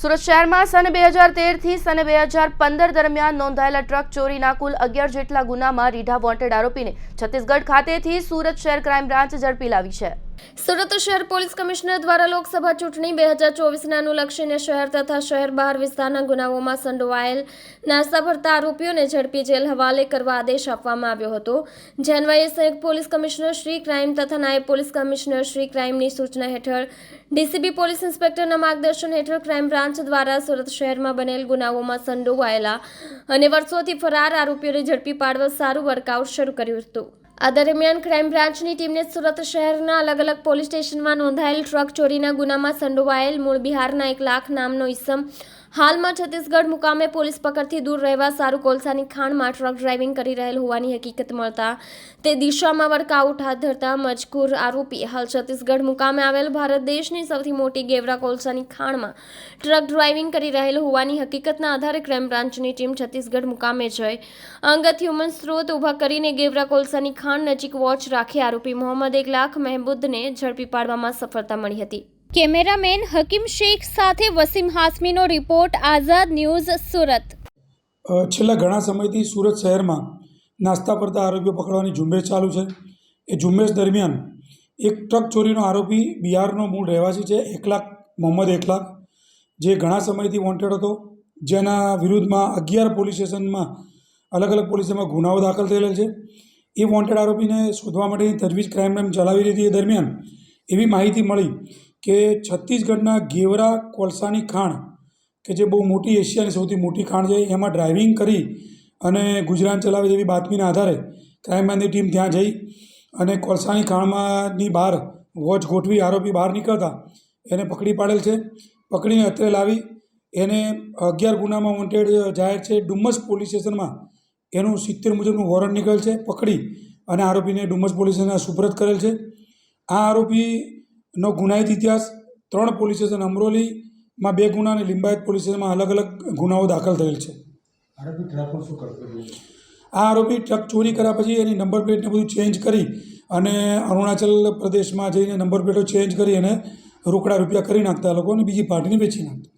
સુરત શહેરમાં સન બે હજાર તેરથી સન બે હજાર પંદર દરમિયાન નોંધાયેલા ટ્રક ચોરીના કુલ અગિયાર જેટલા ગુનામાં રીઢા વોન્ટેડ આરોપીને છત્તીસગઢ ખાતેથી સુરત શહેર ક્રાઇમ બ્રાન્ચ ઝડપી લાવી છે. સુરત શહેર પોલીસ કમિશનર દ્વારા લોકસભા ચૂંટણી બે હજાર ચોવીસને અનુલક્ષીને શહેર તથા શહેર બહાર વિસ્તારના ગુનાઓમાં સંડોવાયેલ નાસ્તા ભરતા આરોપીઓને ઝડપી જેલ હવાલે કરવા આદેશ આપવામાં આવ્યો હતો. જે અન્વયે સંયુક્ત પોલીસ કમિશનર શ્રી ક્રાઇમ તથા નાયબ પોલીસ કમિશનર શ્રી ક્રાઇમની સૂચના હેઠળ ડીસીબી પોલીસ ઇન્સ્પેક્ટરના માર્ગદર્શન હેઠળ ક્રાઇમ બ્રાન્ચ દ્વારા સુરત શહેરમાં બનેલ ગુનાઓમાં સંડોવાયેલા અને વર્ષોથી ફરાર આરોપીઓને ઝડપી પાડવા સારું વર્કઆઉટ શરૂ કર્યું હતું. આ દરમિયાન ક્રાઇમ બ્રાન્ચની ટીમને સુરત શહેરના અલગ અલગ પોલીસ સ્ટેશનમાં નોંધાયેલ ટ્રક ચોરીના ગુનામાં સંડોવાયેલ મૂળ બિહારના એક લાખ નામનો ઈસમ હાલમાં છત્તીસગઢ મુકામે પોલીસ પકડથી દૂર રહેવા સારું કોલસાની ખાણમાં ટ્રક ડ્રાઇવિંગ કરી રહેલ હોવાની હકીકત મળતા તે દિશામાં વર્કઆઉટ હાથ ધરતા મજકૂર આરોપી. હાલ છત્તીસગઢ મુકામે આવેલ ભારત દેશની સૌથી મોટી ગેવરા કોલસાની ખાણમાં ટ્રક ડ્રાઇવિંગ કરી રહેલ હોવાની હકીકતના આધારે ક્રાઇમ બ્રાન્ચની ટીમ છત્તીસગઢ મુકામે જઈ અંગત હ્યુમન સ્ત્રોત ઊભા કરીને ગેવરા કોલસાની ખાણ નજીક વોચ રાખી આરોપી મોહમ્મદ એક લાખ મહેબૂદને ઝડપી પાડવામાં સફળતા મળી હતી. કેમેરામેન હકીમ શેખ સાથે વસીમ હાસમીનો રિપોર્ટ, આઝાદ ન્યૂઝ, સુરત. છેલ્લા ઘણા સમયથી સુરત શહેરમાં નાસ્તા પડતા આરોપીઓ પકડવાની ઝુંબેશ ચાલુ છે. એ ઝુંબેશ દરમિયાન એક ટ્રક ચોરીનો આરોપી બિહારનો મૂળ રહેવાસી છે એકલાખ મોહમ્મદ એકલાખ જે ઘણા સમયથી વોન્ટેડ હતો. જેના વિરુદ્ધમાં અગિયાર પોલીસ સ્ટેશનમાં અલગ અલગ પોલીસમાં ગુનાઓ દાખલ થયેલા છે. એ વોન્ટેડ આરોપીને શોધવા માટેની તજવીજ ક્રાઇમ બ્રાન્ચ ચલાવી રહી હતી એ દરમિયાન એવી માહિતી મળી કે છત્તીસગઢના ગેવરા કોલસાની ખાણ, કે જે બહુ મોટી એશિયાની સૌથી મોટી ખાણ છે, એમાં ડ્રાઇવિંગ કરી અને ગુજરાન ચલાવે તેવી બાતમીના આધારે ક્રાઇમ ટીમ ત્યાં જઈ અને કોલસાની ખાણમાંની બહાર વોચ ગોઠવી આરોપી બહાર નીકળતા એને પકડી પાડેલ છે. પકડીને અત્રે લાવી એને અગિયાર ગુનામાં વોન્ટેડ જાહેર છે. ડુમ્મસ પોલીસ સ્ટેશનમાં એનું સિત્તેર મુજબનું વોરંટ નીકળેલ છે. પકડી અને આરોપીને ડુમ્મસ સ્ટેશનના સુપરત કરેલ છે. આ આરોપીનો ગુનાહિત ઇતિહાસ ત્રણ પોલીસ સ્ટેશન અમરોલીમાં બે ગુના અને લિંબાયત પોલીસ સ્ટેશનમાં અલગ અલગ ગુનાઓ દાખલ થયેલ છે. આ આરોપી ટ્રક ચોરી કર્યા પછી એની નંબર પ્લેટને બધું ચેન્જ કરી અને અરુણાચલ પ્રદેશમાં જઈને નંબર પ્લેટો ચેન્જ કરી અને રોકડા રૂપિયા કરી નાખતા લોકો અને બીજી પાર્ટીને વેચી નાખતા.